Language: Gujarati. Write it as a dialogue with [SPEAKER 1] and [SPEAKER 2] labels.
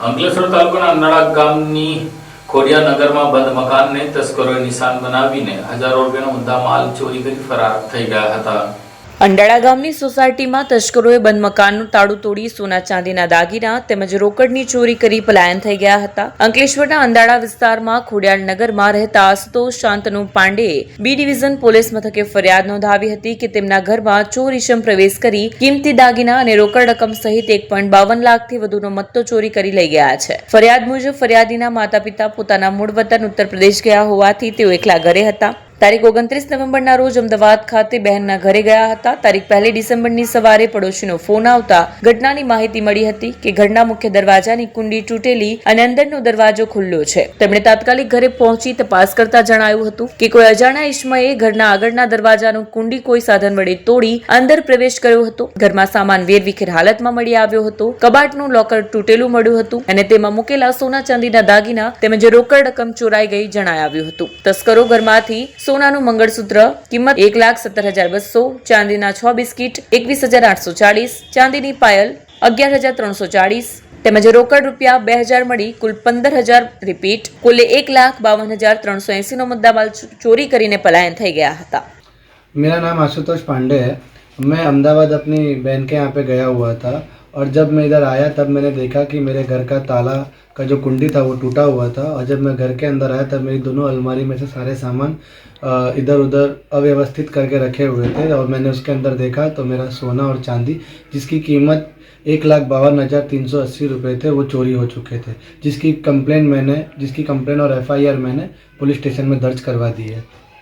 [SPEAKER 1] અંકલેશ્વર તાલુકાના અંનાળા ગામની ખોડિયા નગરમાં બંધ મકાનને તસ્કરોએ નિશાન બનાવીને હજારો રૂપિયાનો મુદ્દા માલ ચોરી કરી ફરાર થઈ ગયા હતા.
[SPEAKER 2] અંડાળા ગામની સોસાયટીમાં તસ્કરોએ બંધ મકાનનું તાળું તોડી સોના ચાંદીના દાગીના તેમજ રોકડની ચોરી કરી પલાયન થઈ ગયા હતા. અંકલેશ્વરના અંડાળા વિસ્તારમાં ખોડિયાર નગરમાં રહેતા આશુતોષ શાંતનુ પાંડેએ બી ડિવિઝન પોલીસ મથકે ફરિયાદ નોંધાવી હતી કે તેમના ઘરમાં ચોર ઇસમ પ્રવેશ કરી કિંમતી દાગીના અને રોકડ રકમ સહિત એક પોઈન્ટ બાવન લાખથી વધુનો મત્તો ચોરી કરી લઈ ગયા છે. ફરિયાદ મુજબ ફરિયાદીના માતા પિતા પોતાના મૂળ વતન ઉત્તર પ્રદેશ ગયા હોવાથી તેઓ એકલા ઘરે હતા. તારીખ ઓગણત્રીસ નવેમ્બરના રોજ અમદાવાદ ખાતે બહેનના ઘરે ગયા હતા. તારીખ પહેલી ડિસેમ્બરની સવારે પડોશીનો ફોન આવતા ઘટનાની માહિતી મળી હતી કે ઘરના મુખ્ય દરવાજાની કુંડી તૂટેલી અને અંદરનો દરવાજો ખુલ્લો છે. તેમણે તાત્કાલિક ઘરે પહોંચી તપાસ કરતા જણાવ્યું હતું કે કોઈ અજાણ્યા ઇસમએ ઘરના આગળના દરવાજાનું કુંડી કોઈ સાધન વડે તોડી અંદર પ્રવેશ કર્યો હતો. ઘરમાં સામાન વેરવિખેર હાલતમાં મળી આવ્યો હતો. કબાટનું લોકર તૂટેલું મળ્યું હતું અને તેમાં મૂકેલા સોના ચાંદીના દાગીના તેમજ રોકડ રકમ ચોરાઈ ગઈ જણાવ્યું હતું. તસ્કરો ઘરમાંથી સોનાનું મંગળસૂત્ર કિંમત એક લાખ સત્તર હજાર બસો ચાંદીના છ બિસ્કીટ એકવીસ હજાર આઠસો ચાળીસ ચાંદીની પાયલ અગિયાર હજાર ત્રણસો ચાળીસ તેમજ રોકડ રૂપિયા બે હજાર મળી કુલ પંદર હજાર રિપીટ કુલે એક લાખ બાવન હજાર ત્રણસો એંસીનો મુદ્દામાલ ચોરી કરીને પલાયન થઈ ગયા હતા
[SPEAKER 3] मेरा नाम आशुतोष पांडे है मैं अहमदाबाद अपनी बहन के यहाँ पे गया हुआ था और जब मैं इधर आया, तब मैंने देखा कि मेरे घर का ताला का जो कुंडी था, वो टूटा हुआ था। और जब मैं घर के अंदर आया, तब मेरी दोनों अलमारी में से सारे सामान इधर उधर अव्यवस्थित करके रखे हुए थे। और मैंने उसके अंदर देखा तो मेरा सोना और चांदी, जिसकी कीमत एक लाख बावन हज़ार तीन सौ अस्सी रुपये थे, वो चोरी हो चुके थे। जिसकी कंप्लेन मैंने, जिसकी कंप्लेन और एफआईआर मैंने, पुलिस स्टेशन में दर्ज करवा दी है।